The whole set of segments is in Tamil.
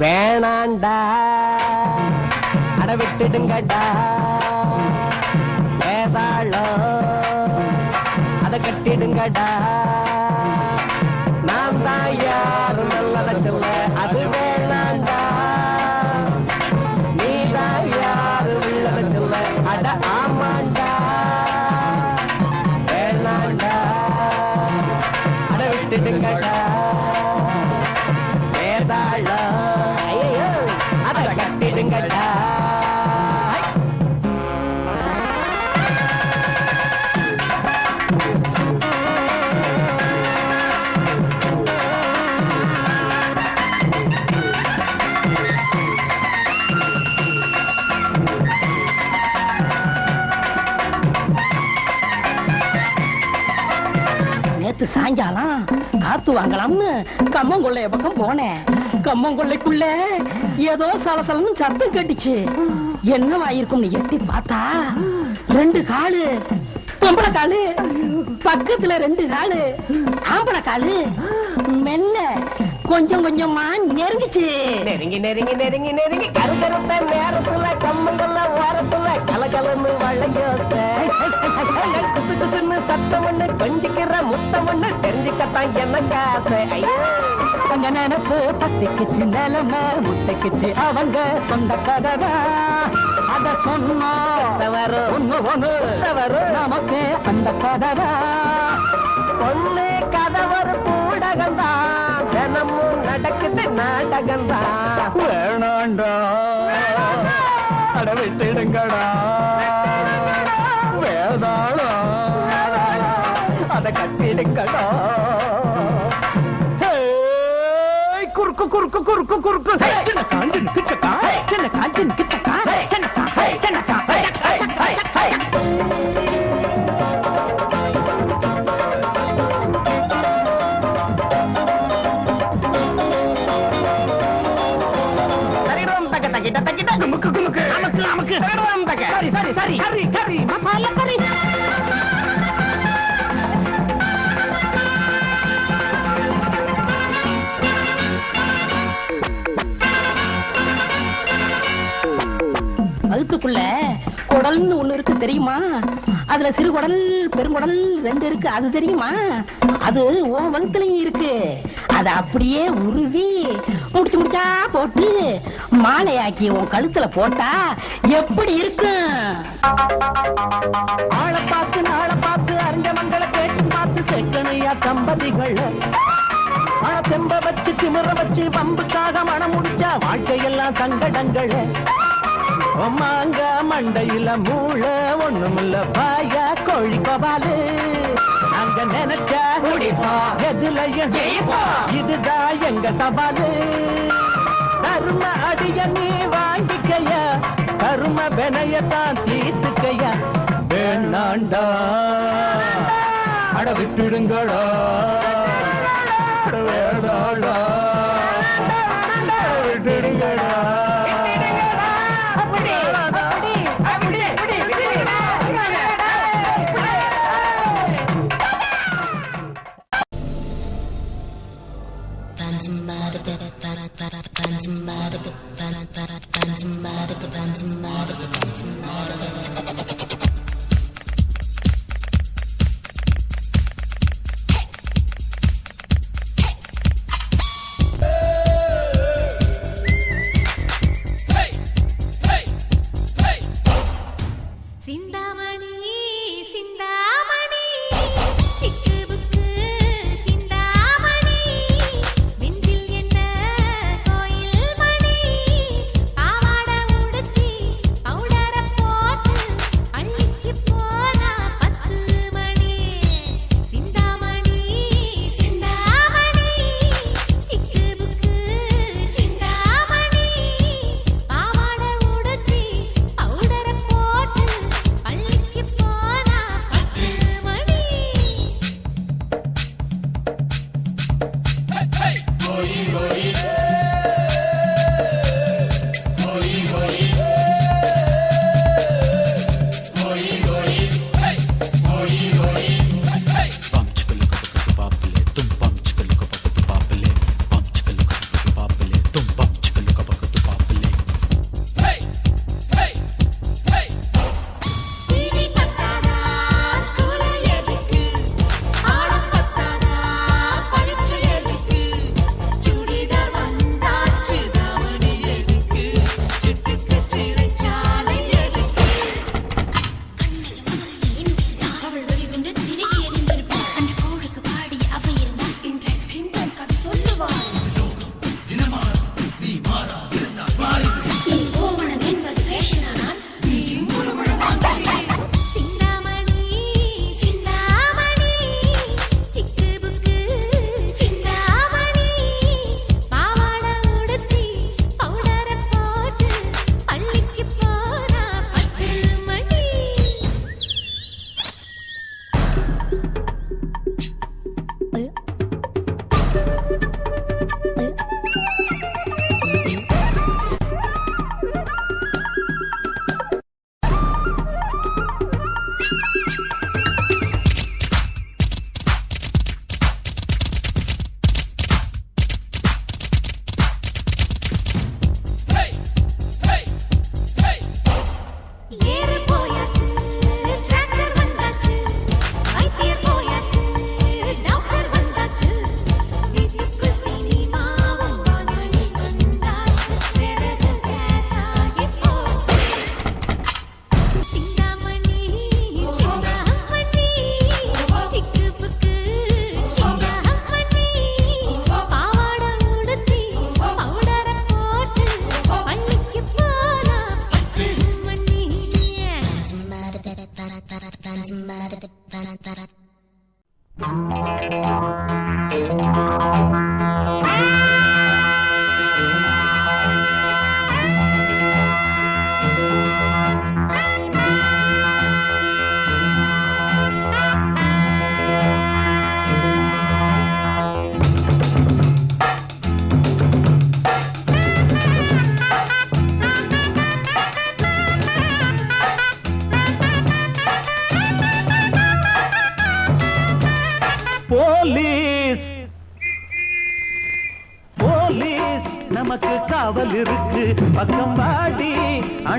வேணாண்டா. அட விட்டுடுங்கடா வேதாளோ அதை கட்டிடுங்கடா. கட்டிடுங்கடா நேத்து சாயங்காலம் காத்து வாங்கலாம்னு கம்மங்கொள்ளைய பக்கம் போனேன். கம்மங்கொள்ளைக்குள்ள ஏதோ சலசலன்னு சத்தம் கேட்டுச்சு. என்னவா இருக்கும்னு எட்டி பார்த்தா ரெண்டு காலு பொம்பளை காலு பக்கத்துல ரெண்டு காலு ஆம்பளை காலு மெல்ல கொஞ்சம் கொஞ்சமா நெருங்கிச்சு. நெருங்கி நெருங்கி நெருங்கி நெருங்கி. கருக்கருத்த நேரத்துல கம்மங்கல்ல ஓரத்துல கலகலன்னு வளையோச குசு குசுன்னு சத்தம் ஒண்ணு கொஞ்சிக்கிற முத்தம் ஒண்ணு தெரிஞ்சுக்கத்தான் என்ன காசை அங்க நினைப்பு பத்திக்குச்சு நிலைமை முத்தைக்குச்சு அவங்க சொந்த கதடா அத சொன்னா தவறு ஒண்ணு ஒண்ணு. நமக்கு அந்த கதடா பொண்ணு கதை ஒரு பூடகம்தான் தினமும் நடக்குது நாடகம்தான் வேணாண்டா. அட விட்டுடுங்கடா. வேதாளம் அத கட்டிடுங்கடா. குறுக்கு குறுக்கு குறுக்கு குறுக்கு. தெரியுமா? அதுல சிறு குடல் பெருங்குடல் ரெண்டு இருக்கு. அது தெரியுமா? அது உன் வகுத்துலயும் இருக்கு. அத அப்படியே உருவி முடிச்சு முடிச்சா போட்டு மாலையாக்கி உன் கழுத்துல போட்டா எப்படி இருக்கும்? ஆளை பார்த்து நாளை பார்த்து அறிஞ்ச மங்களை கேட்டு பார்த்து செட்டனையா தம்பதிகள். மழ தெம்ப வச்சு திமிர வச்சு பம்புக்காக மனம் முடிச்சா வாழ்க்கையெல்லாம் சங்கடங்கள். மாங்க மண்டையில மூள ஒண்ணுமில்ல பாயா கோழி கபாலு நாங்க நினைச்சா முடிப்பா எதுலயும் இதுதான் எங்க சவாலு. கரும அடிய நீ வாங்கிக்கையா? கரும வினையத்தான் தீர்த்துக்கையா? வேணாண்டா. அட விட்டுடுங்கடா. அட வேதாளா அட விட்டுடுங்கடா.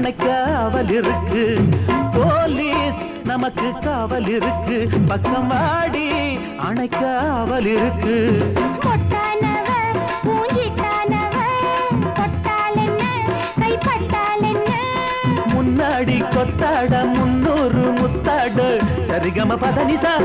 அணைக்க அவல் இருக்கு போலீஸ் நமக்கு காவல் இருக்கு பக்கம் வாடி அணைக்க அவல் இருக்கு முன்னாடி கொத்தாட முன்னூறு முத்தாட. சரிகம பதனிசா.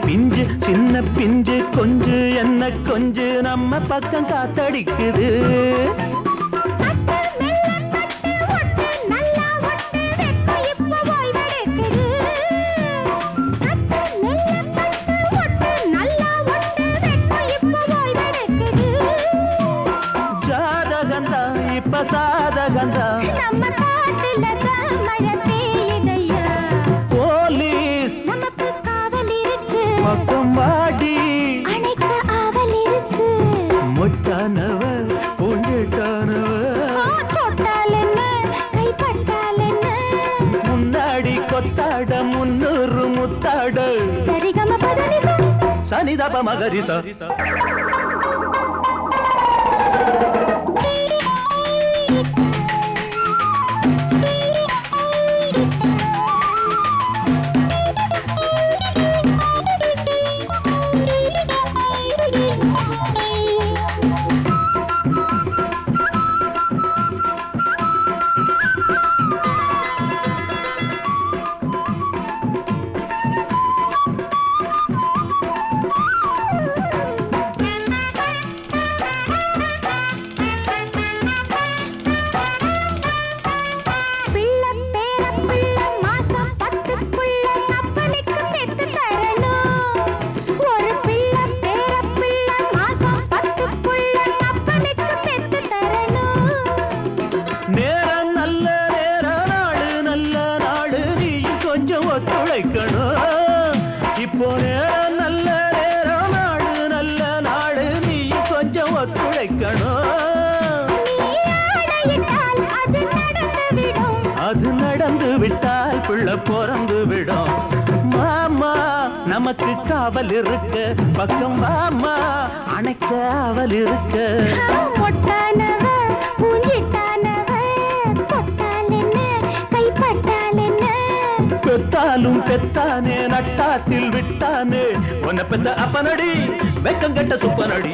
பிஞ்சு சின்ன பிஞ்சு கொஞ்சு என்ன கொஞ்சு நம்ம பக்கம் காத்தடிக்குது. பட்டு இப்ப சாதகந்தா நம்ம காட்டுல தான் மழை பெய்யுதையா முத்தாட சரிகம பதனிசா சனிதப நமக்கு காவல் இருக்க பக்கம் மாமா அணைக்க அவல் இருக்க மொட்டானவ பூஞ்சிட்டானவ தொட்டால் என்ன கைப்பட்டால் என்ன பெத்தாலும் பெத்தானே நட்டாத்தில் விட்டானே. உன்னை பெத்த அப்பனடி வெக்கம் கெட்ட சுப்பனடி.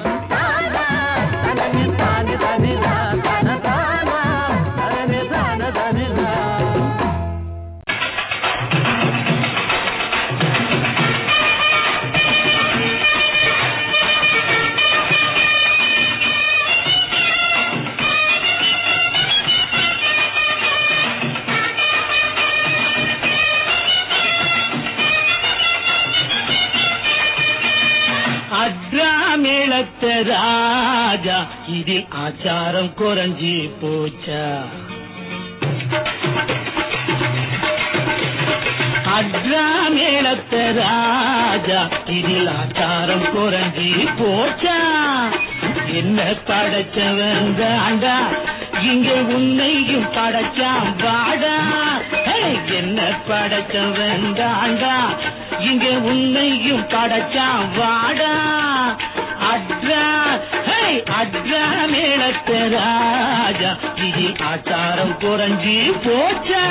ராஜா இதில் ஆச்சாரம் குறைஞ்சி போச்சா? அட்ராமேளத்த ராஜா இதில் ஆச்சாரம் குறைஞ்சி போச்சா? என்ன படைச்சவன் தாண்டா இங்க உன்னையும் படைச்சான் வாடா? என்ன படைச்சவன் தாண்டா இங்க உன்னையும் படைச்சான் வாடா? அட்ரா ஹேய், அட்ரா மேளத்த ராஜா. இதில் ஆச்சாரம் குறைஞ்சி போச்சா?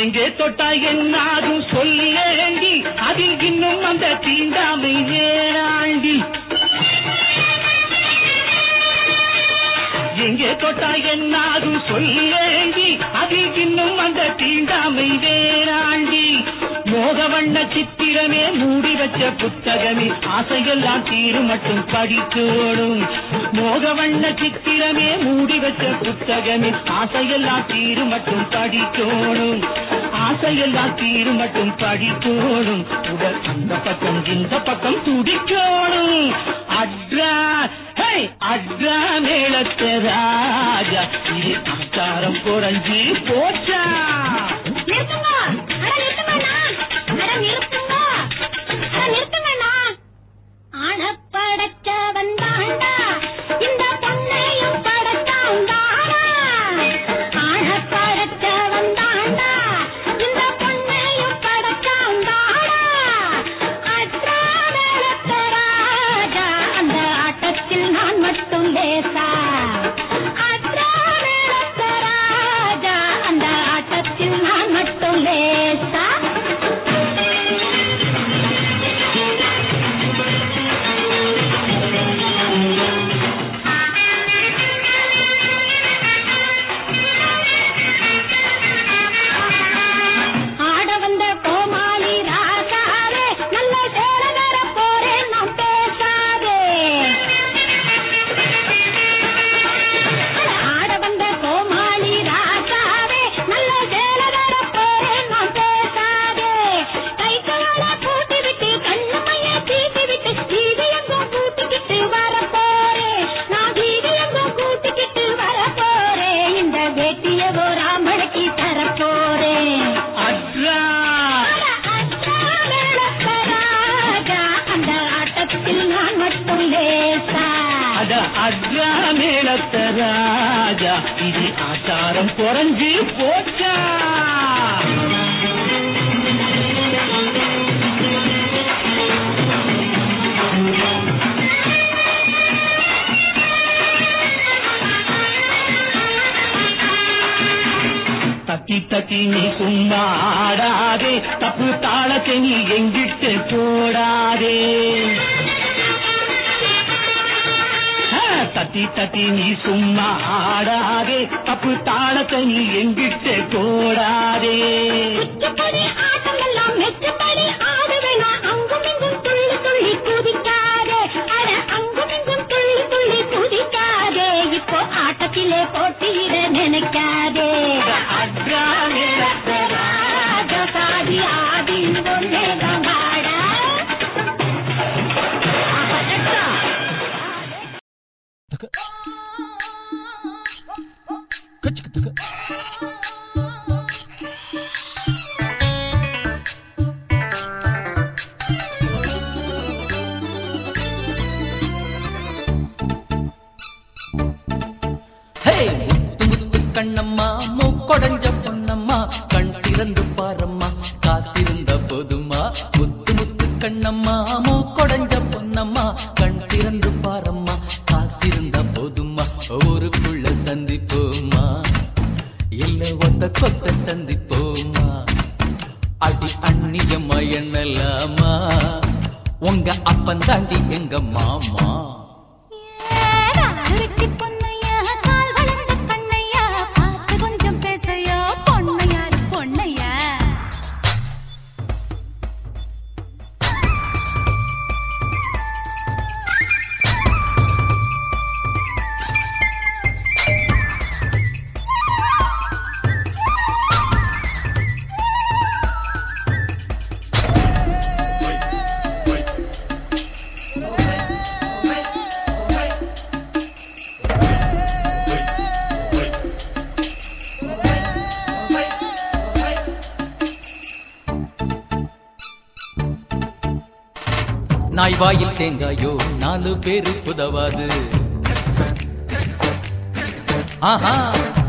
எங்கே தொட்டாய் என்னாகும் எங்கே தொட்டா என்னாகும் சொல்லேண்டி அதில் இன்னும் அந்த தீண்டாமை வேறாண்டி. மோகவண்ண சித்திரமே மூடி வச்ச புத்தகமே ஆசையெல்லாம் தீரு மட்டும் படித்து படிக்கோடும் மோகவண்ண சித்திரமே மூடி வச்ச புத்தகமே ஆசையெல்லாம் தீரு மட்டும் படிக்கோடும் ஆசையெல்லாம் தீரு மட்டும் படிக்கோடும் உடல் அந்த பக்கம் இந்த பக்கம் துடிக்கோடும். அட்ரா ஹே மேளத்த ராஜா. இது ஆச்சாரம் குறைஞ்சி போச்சா? நீ தப்பு தாளத்தை நீ எங்கிட்டு போடாதே. தத்தி தத்தி நீ சும்மா ஆடாதே தப்பு தாளத்தை நீ எங்கிட்டு போடாதே. கொத்த கொத்த சந்திப்போமா? அடி அந்நியம்மா எண்ணலாமா உங்க அப்பன் தாண்டி எங்க மாமா? நாய் வாயில் தேங்காயோ? நாலு பேரு உதவாது ஆஹா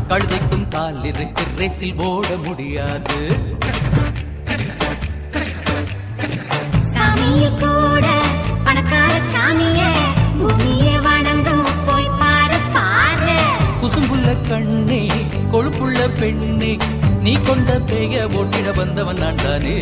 கழுதைக்கும் கால் இருக்கு ரேசில் ஓட முடியாது. கூட பணக்கார சாமிய பூமிய வணங்கும் போய் பாரு பாரு. குசும்புள்ள கண்ணே கொழுப்புள்ள பெண்ணே நீ கொண்ட பேய ஓட்டிட வந்தவன் நான் தானே.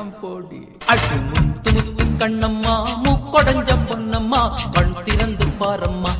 அங்கம் போடி. அட்டு முத்து முத்து கண்ணம்மா முக்கொடஞ்ச பொன்னம்மா கண் திறந்து பாரம்மா.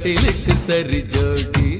ಮೆಟ್ಟಿಲಿಟ್ಟು ಸರಿ ಜೋಡಿ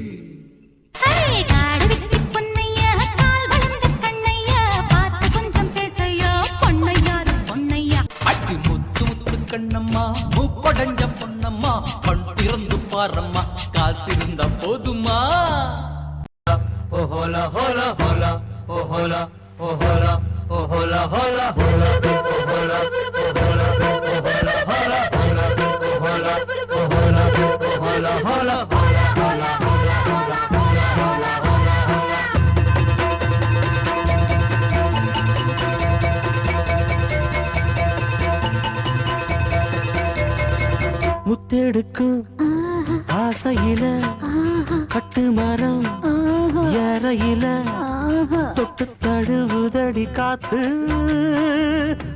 முத்தெடுக்கும் ஆசையில கட்டு மரம் ஏறையில தொட்டு தழுவுதடி காத்து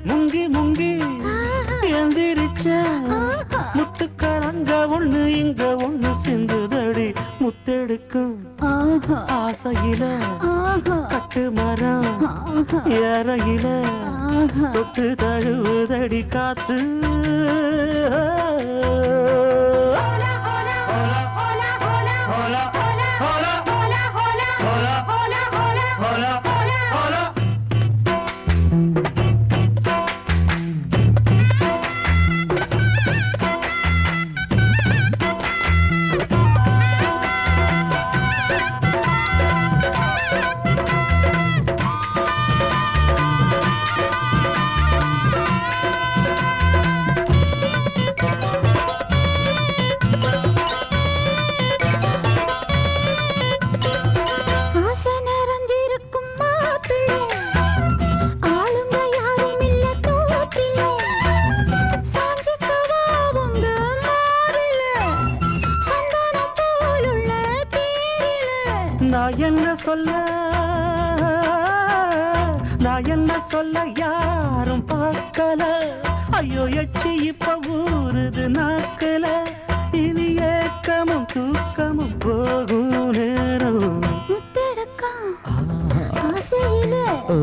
முங்கி முங்கி எந்திரிச்ச முத்துக்களங்க ஒண்ணு இங்க ஒண்ணு சிந்துதடி. முத்தெடுக்கும் ஆசையில. கட்டு மரம் ஏறையில. தொட்டு தழுவுதடி காத்து. Hola, hola, hola, hola. போகுது நாட்கள இனி ஏக்கமும் தூக்கமும் போகும் நேரம். முத்தெடுக்க ஓ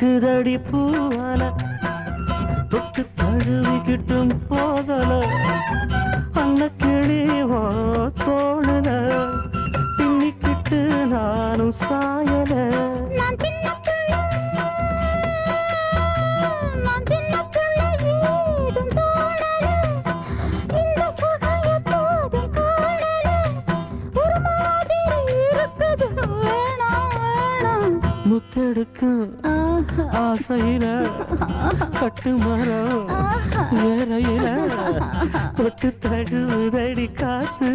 தொக்குதடி பூவால தொக்கு தழுவிக்கிட்டும் கட்டு மரம் வேறையில தொட்டு தழுவுதடி காத்து.